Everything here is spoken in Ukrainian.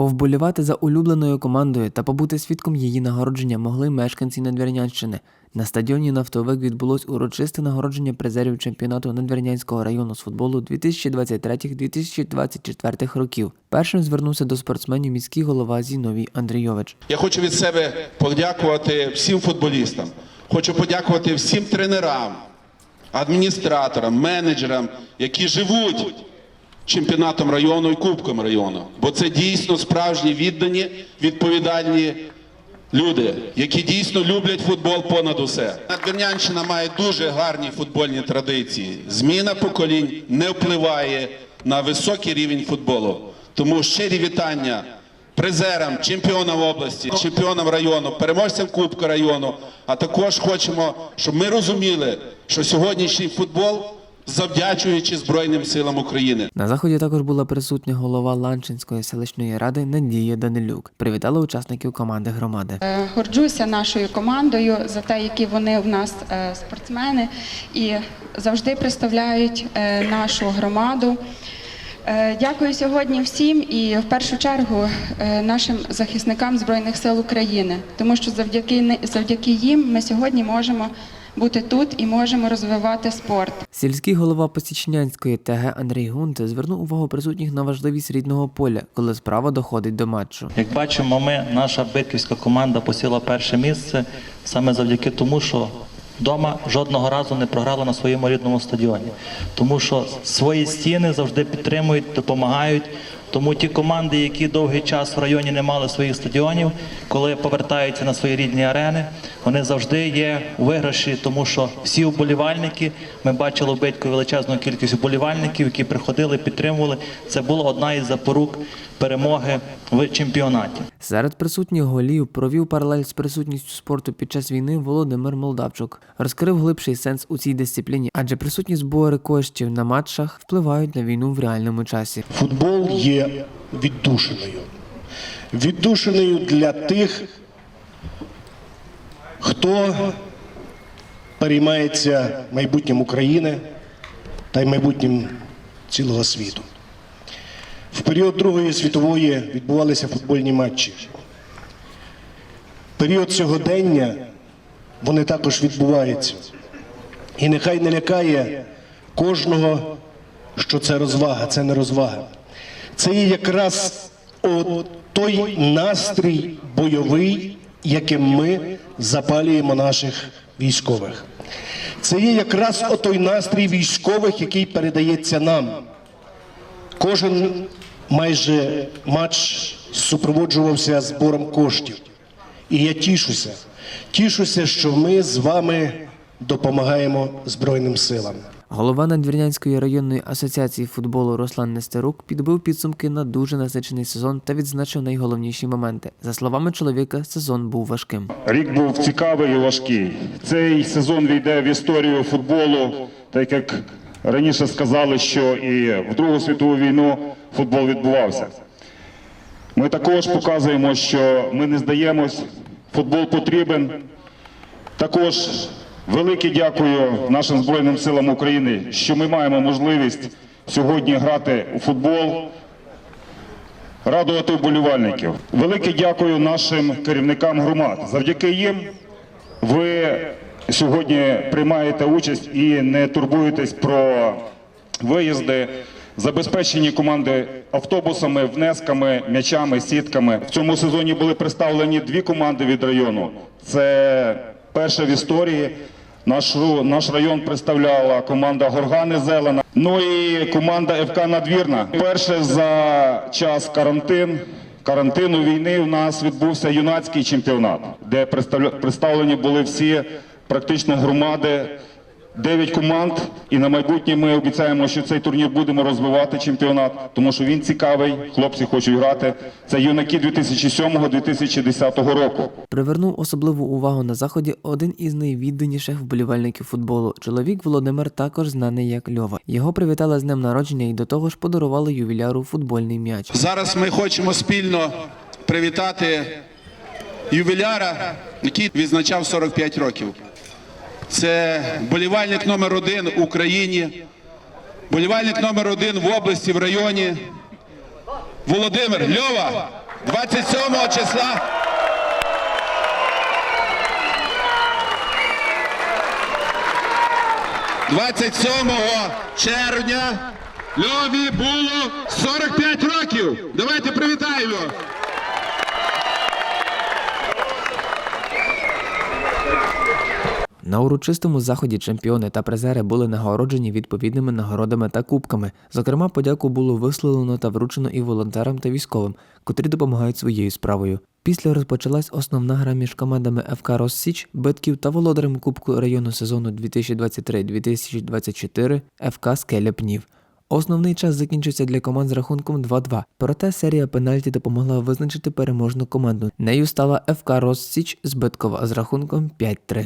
Повболівати за улюбленою командою та побути свідком її нагородження могли мешканці Надвірнянщини. На стадіоні Нафтовик відбулось урочисте нагородження призерів чемпіонату Надвірнянського району з футболу 2023-2024 років. Першим звернувся до спортсменів міський голова Зіновій Андрійович. Я хочу від себе подякувати всім футболістам. Хочу подякувати всім тренерам, адміністраторам, менеджерам, які живуть чемпіонатом району і кубком району. Бо це дійсно справжні віддані, відповідальні люди, які дійсно люблять футбол понад усе. Надвірнянщина має дуже гарні футбольні традиції. Зміна поколінь не впливає на високий рівень футболу. Тому щирі вітання призерам, чемпіонам області, чемпіонам району, переможцям Кубка району. А також хочемо, щоб ми розуміли, що сьогоднішній футбол завдячуючи Збройним силам України. На заході також була присутня голова Ланчинської селищної ради Надія Данилюк. Привітала учасників команди громади. Е, Горджуся нашою командою за те, які вони в нас е, спортсмени і завжди представляють е, нашу громаду. Дякую сьогодні всім і в першу чергу нашим захисникам Збройних сил України, тому що завдяки завдяки їм ми сьогодні можемо бути тут і можемо розвивати спорт. Сільський голова Посічнянської ТГ Андрій Гунте звернув увагу присутніх на важливість рідного поля, коли справа доходить до матчу. Як бачимо, ми, наша битківська команда посіла перше місце саме завдяки тому, що вдома жодного разу не програла на своєму рідному стадіоні. Тому що свої стіни завжди підтримують, допомагають. Тому ті команди, які довгий час в районі не мали своїх стадіонів, коли повертаються на свої рідні арени, вони завжди є у виграші, тому що всі вболівальники, ми бачили в Битькові величезну кількість вболівальників, які приходили, підтримували. Це була одна із запорук перемоги в чемпіонаті. Серед присутніх голів провів паралель з присутністю спорту під час війни Володимир Молдавчук. Розкрив глибший сенс у цій дисципліні, адже присутні збори коштів на матчах впливають на війну в реальному часі. Футбол є віддушиною. Віддушиною для тих, хто переймається майбутнім України та й майбутнім цілого світу. В період Другої світової відбувалися футбольні матчі. Період сьогодення вони також відбуваються. І нехай не лякає кожного, що це розвага, це не розвага. Це є якраз о, той настрій бойовий, яким ми запалюємо наших військових. Це є якраз о той настрій військових, який передається нам. Кожен майже матч супроводжувався збором коштів. І я тішуся. Тішуся, що ми з вами допомагаємо Збройним силам. Голова Надвірнянської районної асоціації футболу Руслан Нестерук підбив підсумки на дуже насичений сезон та відзначив найголовніші моменти. За словами чоловіка, сезон був важким. Рік був цікавий і важкий. Цей сезон війде в історію футболу, так як раніше сказали, що і в Другу світову війну футбол відбувався. Ми також показуємо, що ми не здаємось, футбол потрібен. Також велике дякую нашим Збройним силам України, що ми маємо можливість сьогодні грати у футбол радувати вболівальників. Велике дякую нашим керівникам громад. Завдяки їм ви сьогодні приймаєте участь і не турбуєтесь про виїзди, забезпечені команди автобусами, внесками, м'ячами, сітками. В цьому сезоні були представлені дві команди від району. Це перша в історії. Наш район представляла команда Горгани Зелена. Ну і команда ФК Надвірна. Перше за час карантин, карантину війни у нас відбувся юнацький чемпіонат, де представлені були всі практично громади. Дев'ять команд, і на майбутнє ми обіцяємо, що цей турнір будемо розвивати чемпіонат, тому що він цікавий. Хлопці хочуть грати. Це юнаки 2007-2010 року. Привернув особливу увагу на заході один із найвідданіших вболівальників футболу. Чоловік Володимир також знаний як Льова. Його привітали з днем народження і до того ж подарували ювіляру футбольний м'яч. Зараз ми хочемо спільно привітати ювіляра, який відзначав 45 років. Це болівальник номер один в Україні, болівальник номер один в області, в районі. Володимир Льова. 27 числа. «27 червня Льові було 45 років. Давайте привітаємо. На урочистому заході чемпіони та призери були нагороджені відповідними нагородами та кубками. Зокрема, подяку було висловлено та вручено і волонтерам та військовим, котрі допомагають своєю справою. Після розпочалась основна гра між командами ФК Россіч, Битків та володарем Кубку району сезону 2023-2024 ФК Скеля Пнів. Основний час закінчився для команд з рахунком 2-2, проте серія пенальті допомогла визначити переможну команду. Нею стала ФК Россіч з Биткова з рахунком 5-3.